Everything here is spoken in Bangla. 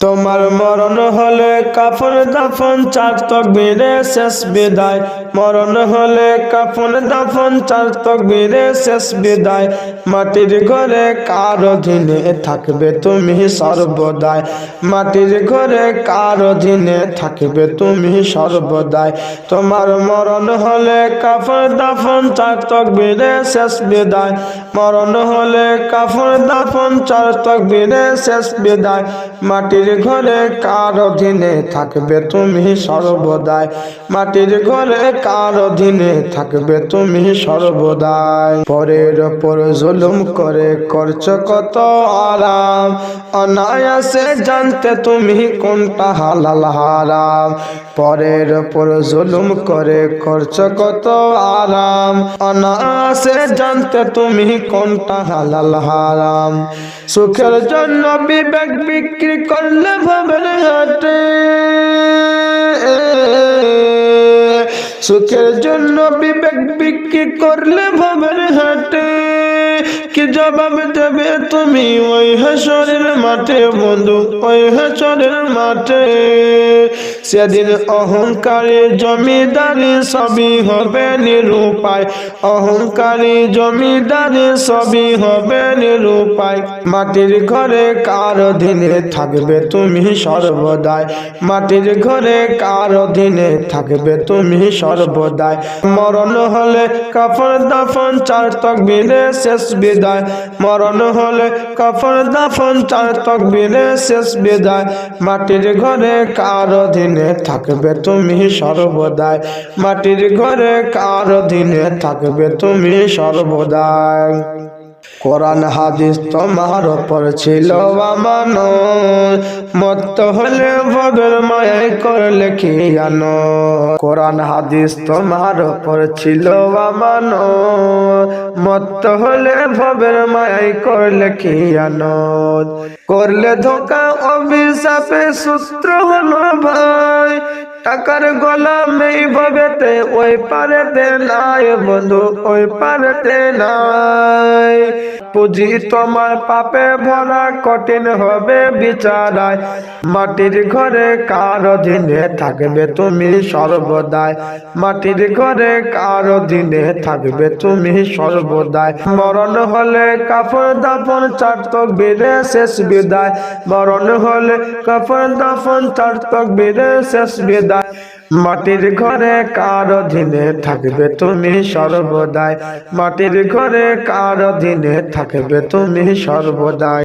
তোমার মরণ হলে কাফন দাফন, চার তকবীরে শেষ বিদায়। মরণ হলে কাফন দাফন, চার তকবীরে শেষ বিদায়। মাটির ঘরে কার অধীনে থাকবে তুমি সর্বদাই? মাটির ঘরে কার অধীনে থাকবে তুমি সর্বদাই? তোমার মরণ হলে কাফন দাফন, চার তকবীরে শেষ বিদায়। মরণ হলে কাফন দাফন, চার তকবীরে শেষ বিদায়। মাটির ঘরে কার অধীনে থাকবে তুমি সর্বদাই। মাটির ঘরে কার অধীনে থাকবে তুমি সর্বদাই। পরের ওপর জুলুম করে করছ কত আরাম। অনায়াসে জানতে তুমি কোনটা হালাল হারাম। পরের ওপর জুলুম করে করছ কত আরাম। অনায়াসে জানতে তুমি কোনটা হালাল হারাম। সুখের জন্য বিবেক বিক্রি করলে ভাবের হাটে সুখের জন্য বিবেক বিক্রি করলে ভাবের হাটে। কি জবাব দেবে তুমি? ওই হাসরের মাঠে, বন্ধু, ওই হাসরের মাঠে। সেদিন অহংকারী জমিদারি সবই হবে নিরূপায়। অহংকারী জমিদারি সবই হবে নিরূপায়। মাটির ঘরে কার অধীনে থাকবে তুমি সর্বদাই? মাটির ঘরে কার অধীনে থাকবে তুমি সর্বদাই? মরণ হলে কাফন দাফন, চার তকবীরে শেষ বিদায়। মরণ হলে কাফন দাফন, চার তকবীরে শেষ বিদায়। মাটির ঘরে কার অধীনে থাকবে তুমি সর্বদাই? মাটির ঘরে কার অধীনে থাকবে তুমি সর্বদাই? কোরআন হাদিস তোমার ওপর ছিল আমার মত হলে ভবের মায়াই করলে কি জানো কোরআন হাদিস তোমার ওপর ছিল আমার মত হলে ভবের মায়াই করলে কি জানো করলে ধোকা অভিশাপে সূত্র হলো ভাই। টাকার গোলাম ভবেতে ওই পারেতে নাই বন্ধু, ওই পারেতে নাই। পুঁজি তোমার পাপে ভরা কঠিন হবে বিচারায়। মাটির ঘরে কার অধীনে থাকবে তুমি সর্বদাই? মাটির ঘরে কার অধীনে থাকবে তুমি সর্বদাই? মরণ হলে কাপড় দাপন চারতক বেড়ে শেষ বিদায়। মরণ হলে কাপড় দাপন চারতক বেড়ে শেষ বিদায়। মাটির ঘরে কার অধীনে থাকবে তুমি সর্বদাই। মাটির ঘরে কার অধীনে থাকবে তুমি সর্বদাই।